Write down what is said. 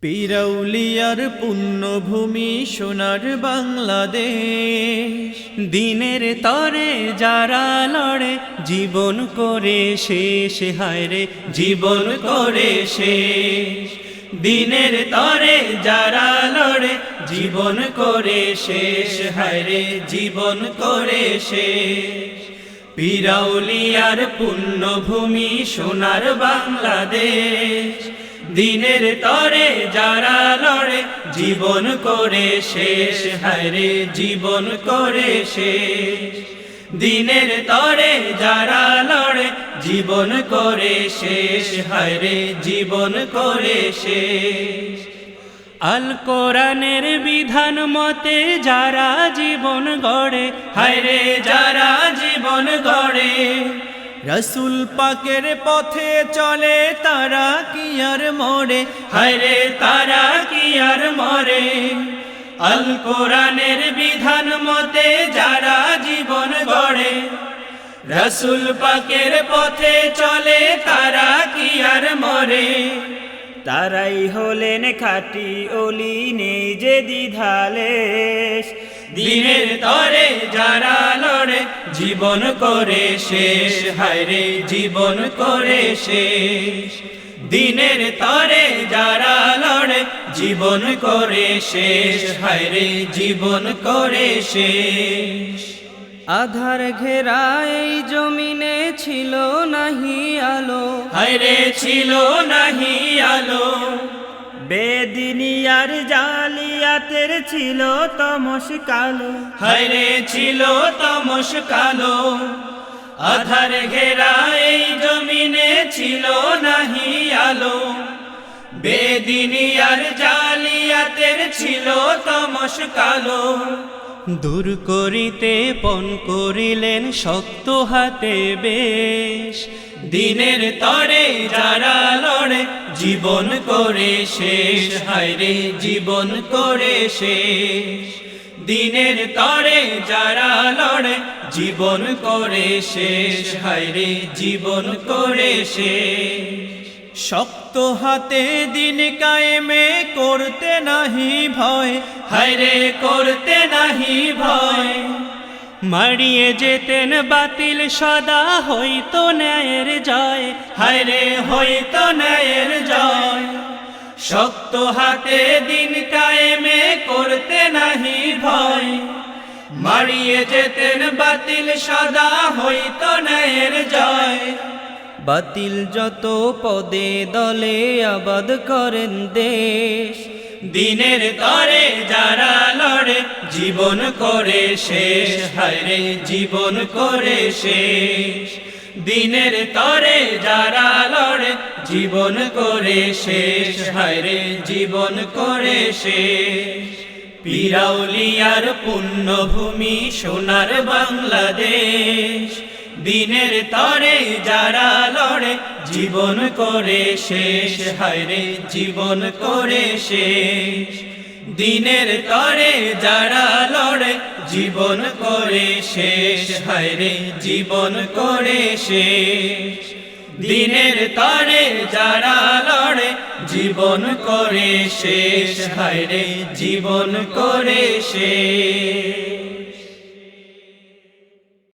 পিরাউলিয়ার পুণ্যভূমি সোনার বাংলাদেশ। দিনের তরে যারা লড়ে, জীবন করে শেষ। হায়রে জীবন করে শেষ। দিনের তরে যারা লড়ে, জীবন করে শেষ। হায়রে জীবন করে শেষ। পিরাউলিয়ার পুণ্যভূমি সোনার বাংলাদেশ। দিনের তরে যারা লড়ে, জীবন করে শেষ। হায়রে জীবন করে শেষ। দিনের তরে যারা লড়ে, জীবন করে শেষ। হায়রে জীবন করে শেষ। আল কোরআনের বিধান মতে যারা জীবন গড়ে হায়রে যারা জীবন গড়ে, রসুল পাকের পথে চলে তারা আর মরে হায়রে, তারা কি আর মরে আল কোরআনের বিধান মতে যারা জীবন গড়ে, রসুল পাকের পথে চলে, তারা কি আর মরে তারাই হলেন খাটি অলি নেই যে দ্বিধালেশ। দিনের তরে যারা জীবন করে শেষ হায়রে জীবন করে শেষ। দিনের তরে যারা লড়ে জীবন করে শেষ হায়রে জীবন করে শেষ। আধার ঘেরা এই জমিনে ছিল নাহি আলো। হায়রে ছিল নাহি আলো। বেদিনিয়ার জালিয়াতের ছিল তমস কালো হরে ছিল তমস কালো আধার ঘেরা এই জমিনে ছিল নাহি আলো। বেদিনিয়ার জালিয়াতের ছিল তমস কালো দূর করিতে পণ করিলেন শক্ত হাতে বেশ। দিনের তরে যারা লড়ে, জীবন করে শেষ। হায়রে জীবন করে শেষ। দিনের তরে যারা লড়ে, জীবন করে শেষ। হায়রে জীবন করে শেষ। শক্ত হাতে দিন কায়েমে করতে নাহি ভয়, হায়রে করতে নাহি ভয়। মারিয়ে যেতেন বাতিল সদা হইতো ন্যায়ের জয়, হায়রে হইতো ন্যায়ের জয়। শক্ত হাতে দিন কায়েমে করতে নাহি ভয় মারিয়ে যেতেন বাতিল সদা হইতো ন্যায়ের জয়। বাতিল যত পদে দলে আবাদ করেন দেশ। দিনের তরে যারা লড়ে, জীবন করে শেষ। হায়রে জীবন করে শেষ। দিনের তরে যারা লড়ে, জীবন করে শেষ। হায়রে জীবন করে শেষ। পিরাউলিয়ার পুণ্যভূমি, সোনার বাংলাদেশ। দিনের তরে যারা লড়ে, জীবন করে শেষ হায়রে জীবন করে শেষ। দিনের তরে যারা লড়ে, জীবন করে শেষ হায়রে জীবন করে শেষ। দিনের তরে যারা লড়ে, জীবন করে শেষ হায়রে জীবন করে শেষ।